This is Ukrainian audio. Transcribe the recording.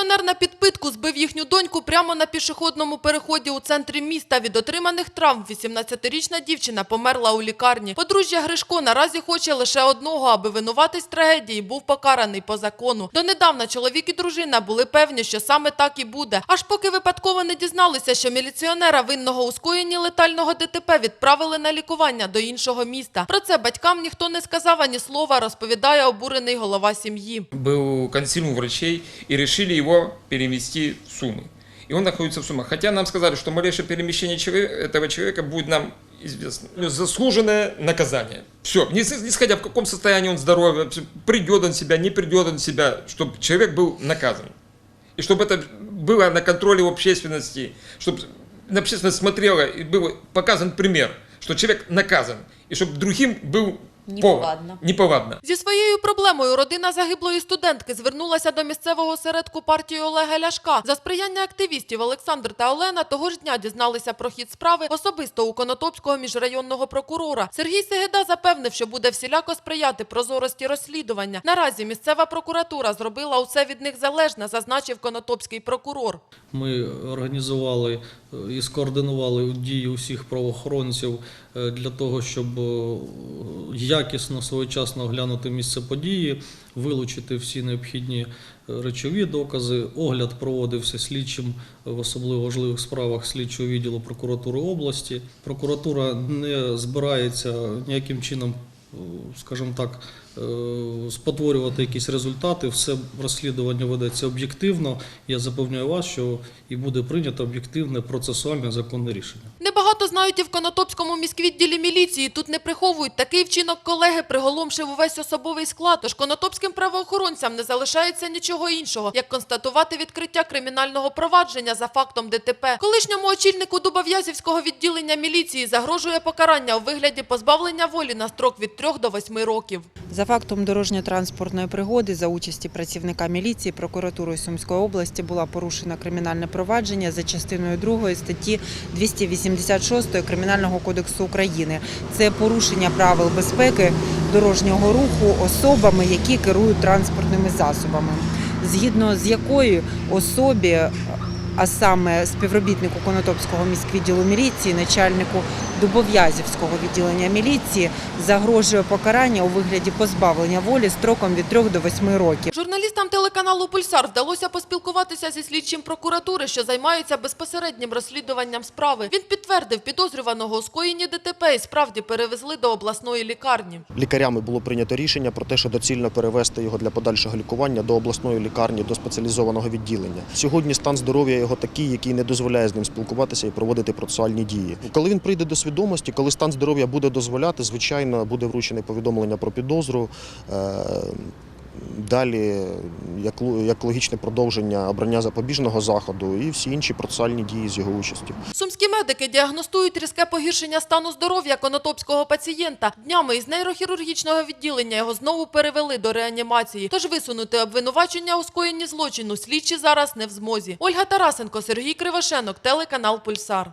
Міліціонер на підпитку збив їхню доньку прямо на пішохідному переході у центрі міста. Від отриманих травм 18-річна дівчина померла у лікарні. Подружжя Гришко наразі хоче лише одного, аби винуватись трагедії був покараний по закону. Донедавна чоловік і дружина були певні, що саме так і буде. Аж поки випадково не дізналися, що міліціонера винного у скоєнні летального ДТП відправили на лікування до іншого міста. Про це батькам ніхто не сказав ані слова, розповідає обурений голова сім'ї. был консилиум врачей и решили его перевести в Сумы. И он находится в Сумах. Хотя нам сказали, что малейшее перемещение человека, этого человека будет нам известно. Ну, Заслуженное наказание. Все, не не сходя в каком состоянии он здоровья, придет он себя, не придет он себя, чтобы человек был наказан. И чтобы это было на контроле общественности, чтобы общественность смотрела и был показан пример, что человек наказан, и чтобы другим был Неповадно. неповадно. Зі своєю проблемою родина загиблої студентки звернулася до місцевого осередку партії Олега Ляшка. За сприяння активістів Олександр та Олена того ж дня дізналися про хід справи особисто у Конотопського міжрайонного прокурора. Сергій Сегеда запевнив, що буде всіляко сприяти прозорості розслідування. Наразі місцева прокуратура зробила усе від них залежне, зазначив конотопський прокурор. Ми організували е, і скоординували дії усіх правоохоронців е, для того, щоб е, якісно своєчасно оглянути місце події, вилучити всі необхідні е, речові докази. Огляд проводився слідчим в особливо важливих справах слідчого відділу прокуратури області. Прокуратура не збирається ніяким чином, е, скажімо так, е, спотворювати якісь результати. Все розслідування ведеться об'єктивно. Я запевняю вас, що і буде прийнято об'єктивне процесуальне законне рішення. Знають і в Конотопському міськвідділі міліції. Тут не приховують. Такий вчинок колеги приголомшив увесь особовий склад. Тож конотопським правоохоронцям не залишається нічого іншого, як констатувати відкриття кримінального провадження за фактом ДТП. Колишньому очільнику Дубов'язівського відділення міліції загрожує покарання у вигляді позбавлення волі на строк від 3 до 8 років. За фактом дорожньо-транспортної пригоди за участі працівника міліції прокуратурою Сумської області була порушена кримінальне провадження за частиною 2 статті 286 Кримінального кодексу України. Це порушення правил безпеки дорожнього руху особами, які керують транспортними засобами, згідно з якою особі. А саме співробітнику Конотопського міськвідділу міліції, начальнику Дубов'язівського відділення міліції загрожує покарання у вигляді позбавлення волі строком від 3 до 8 років. Журналістам телеканалу Пульсар вдалося поспілкуватися зі слідчим прокуратури, що займається безпосереднім розслідуванням справи. Він підтвердив підозрюваного у скоєнні ДТП і справді перевезли до обласної лікарні. Лікарями було прийнято рішення про те, що доцільно перевести його для подальшого лікування до обласної лікарні, до спеціалізованого відділення. Сьогодні стан здоров'я його такий, який не дозволяє з ним спілкуватися і проводити процесуальні дії. Коли він прийде до свідомості, коли стан здоров'я буде дозволяти, звичайно, буде вручене повідомлення про підозру. Далі, як, логічне продовження обрання запобіжного заходу і всі інші процесуальні дії з його участю. Сумські медики діагностують різке погіршення стану здоров'я конотопського пацієнта. Днями із нейрохірургічного відділення його знову перевели до реанімації. Тож висунути обвинувачення у скоєнні злочину слідчі зараз не в змозі. Ольга Тарасенко, Сергій Кривошенок, телеканал Пульсар.